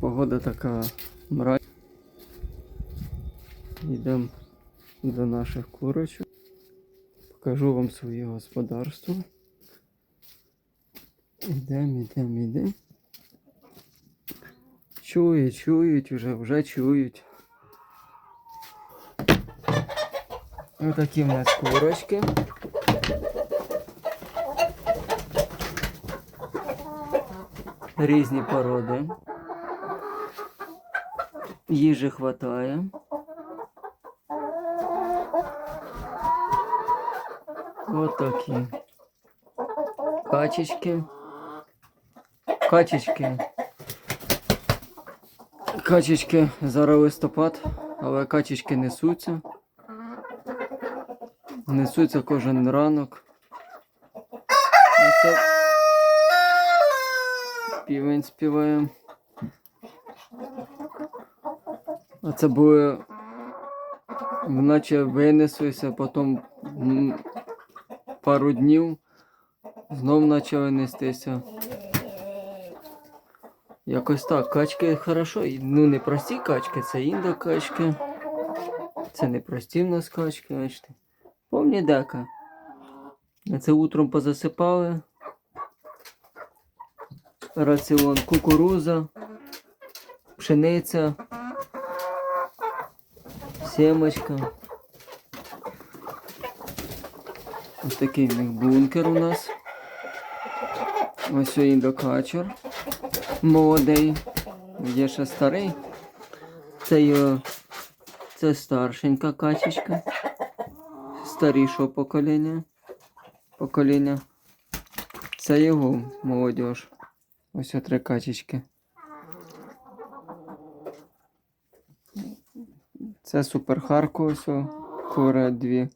Погода така мрак. Йдемо до наших курочок. Покажу вам своє господарство. Ідемо, ідемо, ідемо. Чують, чують, вже, вже чують. Отакі в нас курочки. Різні породи. Їжі хватає. Отакі. Качечки. Качечки. Качечки зараз листопад, але качечки несуться. Несуться кожен ранок. Оце півень співає. А це були наче винеслися, потім пару днів знов почали нестися. Якось так, качки хорошо. Ну не прості качки, це індокачки. Це не прості в нас качки, бачите. Повні дека. Це утром позасипали. Раціон кукуруза, пшениця, семочка. Ось такий в них бункер у нас. Ось індокачер. Молодий. Є ще старий. Це його. Це старшенька качечка. Старішого покоління. Покоління. Це його молодіж. Ось три качечки. Це суперхарко, ось о, кури дві.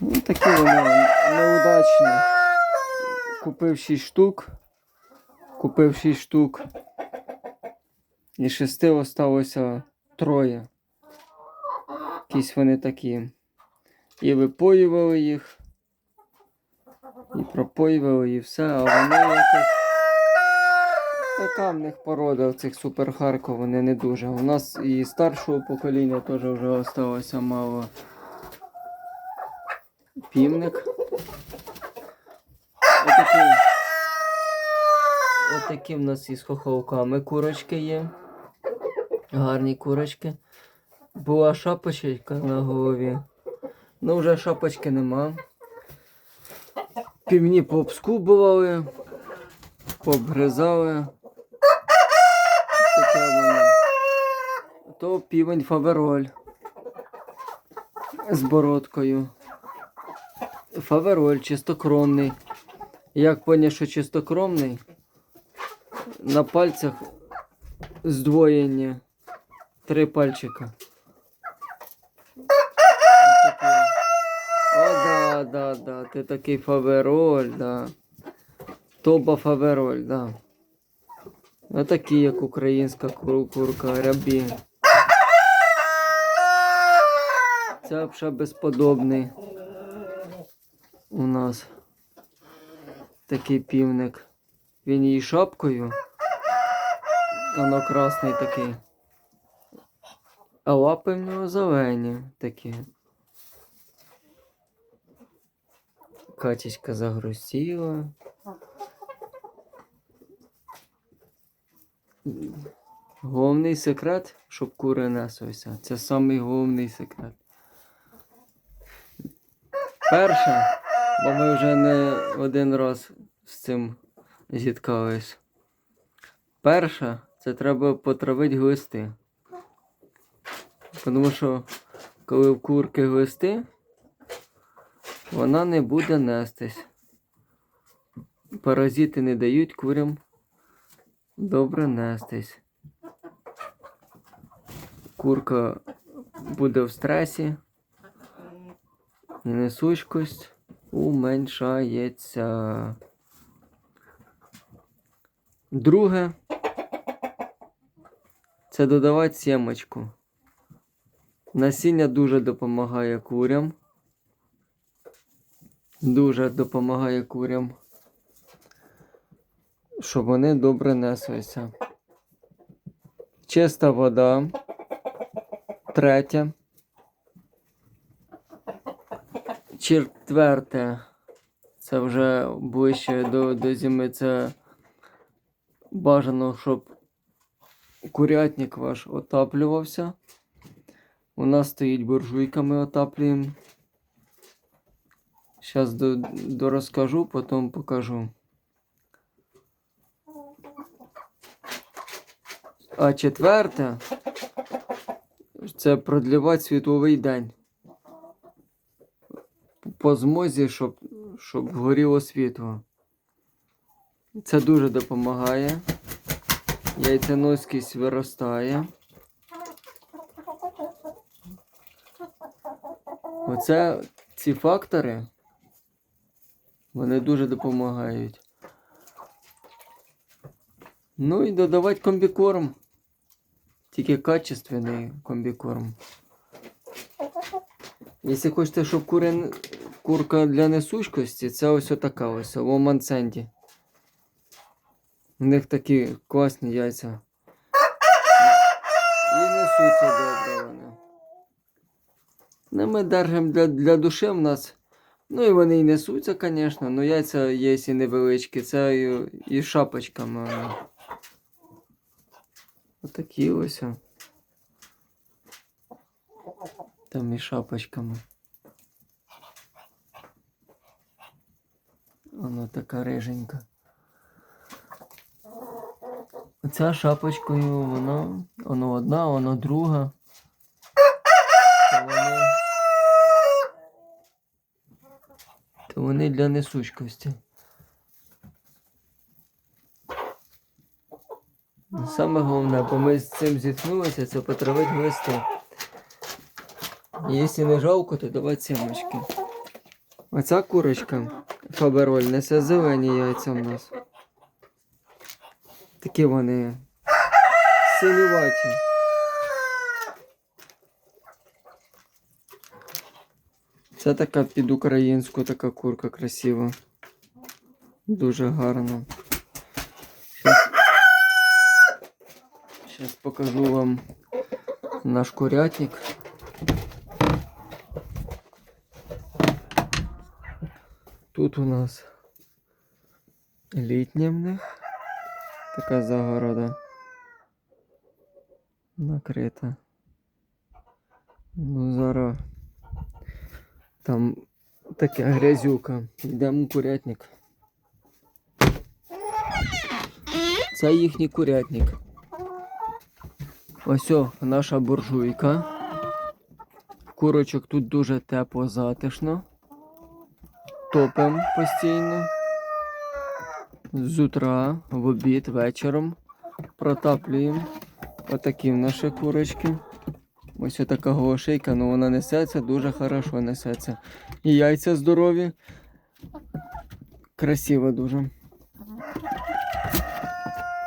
Ну, такі вони неудачні. Купив 6 штук. Купив 6 штук. І шести осталося троє. Якісь вони такі. І випоювали їх. І пропоювали, і все, а вони якось. Така в них порода цих суперхарков, вони не дуже. У нас і старшого покоління теж вже осталося мало. Півник. Отакі, отакі в нас із хохолками курочки є. Гарні курочки. Була шапочка на голові. Ну вже шапочки нема. Півні пообскубували, пообгризали. Таке воно. То півень фавероль з бородкою. Фавероль чистокровний. Як поняв, що чистокровний, на пальцях здвоєння. Три пальчика. О, да, да, да. Ти такий фавероль, да. Тоба фавероль, да. Отакий, як українська кур- курка, рябі. Це взагалі безподобний. У нас такий півник. Він її шапкою. Воно красний такий. А лапи в нього зелені такі. Качечка загрустіла. Головний секрет, щоб кури неслися. Це самий головний секрет. Перше, бо ми вже не один раз з цим зіткались. Перше, це треба потравити глисти. Тому що коли в курки глисти, вона не буде нестись. Паразити не дають курям добре нестись. Курка буде в стресі, несучкость уменшається. Друге це додавати сімочку. Насіння дуже допомагає курям. Дуже допомагає курям, щоб вони добре неслися. чиста вода. Третє. Четверте. Це вже ближче до, до зими. Це бажано, щоб курятник ваш отаплювався. У нас стоїть буржуйка, ми отаплюємо. Зараз до, дорозкажу, потім покажу. А четверте це продлівати світловий день. По змозі, щоб, щоб горіло світло. Це дуже допомагає. Яйценоскість виростає. Оце ці фактори. Вони дуже допомагають. Ну і додавати комбікорм. Тільки качественний комбікорм. Якщо хочете, щоб курин... курка для несучкості, це ось така ось в Омансенді. У них такі класні яйця. І несуться добре вони. Ну, ми держимо для, для душі в нас. Ну і вони і несуться, звісно, але яйця є і невеличкі, це і, і шапочками. Отакі ось. Там і шапочками. Вона така риженька. Оця шапочкою, вона, вона одна, вона друга. То вони, для несучкості. Саме головне, бо ми з цим зіткнулися, це потравити глисти. Якщо не жалко, то давати сімочки. Оця курочка Фабероль несе зелені яйця в нас. Такі вони синюваті. Це така під українську така курка красива. Дуже гарна. Зараз покажу вам наш курятник. Тут у нас літня в них така загорода накрита. Ну, зараз там така грязюка. Йдемо курятник. Це їхній курятник. Ось о, наша буржуйка. Курочок тут дуже тепло затишно. Топим постійно. З утра, в обід, вечором. Протаплюємо. Отакі в наші курочки. Ось така голошейка, але вона несеться, дуже хорошо несеться. І яйця здорові. Красиво дуже.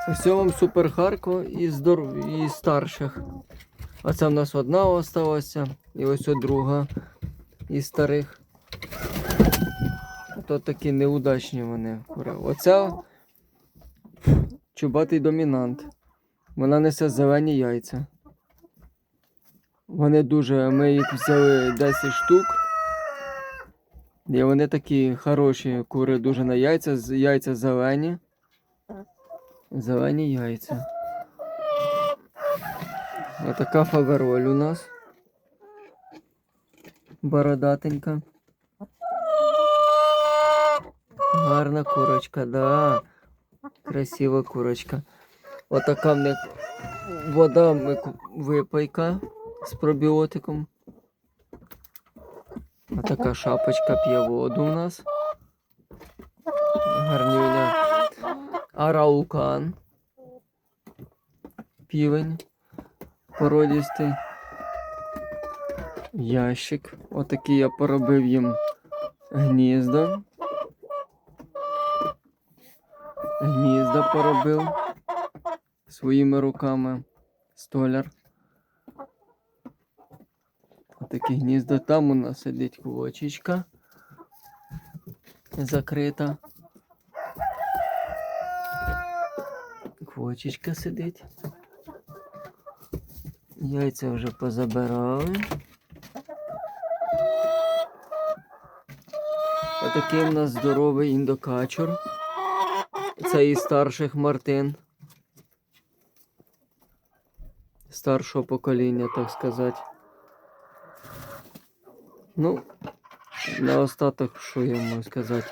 Ось вам супер Харко і, здоров... і старших. А це в нас одна осталася. І ось друга із старих. То такі неудачні вони. кури. Оця чубатий домінант. Вона несе зелені яйця. Вони дуже. Ми їх взяли 10 штук. І вони такі хороші кури дуже на яйця. Яйця зелені. Зелені яйця. Отака фавероль у нас. Бородатенька. Гарна курочка, да. Красива курочка. Отака в них вода випайка з пробіотиком. Отака шапочка п'є воду у нас. Гарнюня. Араукан. Півень. Породістий. Ящик. Отакий я поробив їм гнізда. Гнізда поробив своїми руками. Столяр. Отакі гнізда. Там у нас сидить квочечка. Закрита. Квочечка сидить. Яйця вже позабирали. Отакий в нас здоровий індокачур. Це із старших Мартин. Старшого покоління, так сказати. Ну, на остаток, що я можу сказати.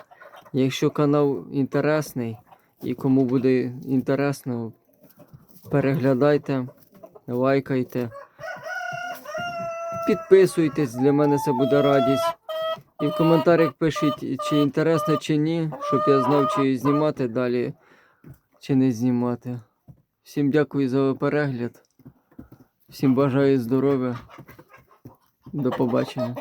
Якщо канал інтересний і кому буде інтересно, переглядайте, лайкайте, підписуйтесь, для мене це буде радість. І в коментарях пишіть, чи інтересно, чи ні, щоб я знав, чи знімати далі, чи не знімати. Всім дякую за перегляд. Всім бажаю здоров'я. До побачення.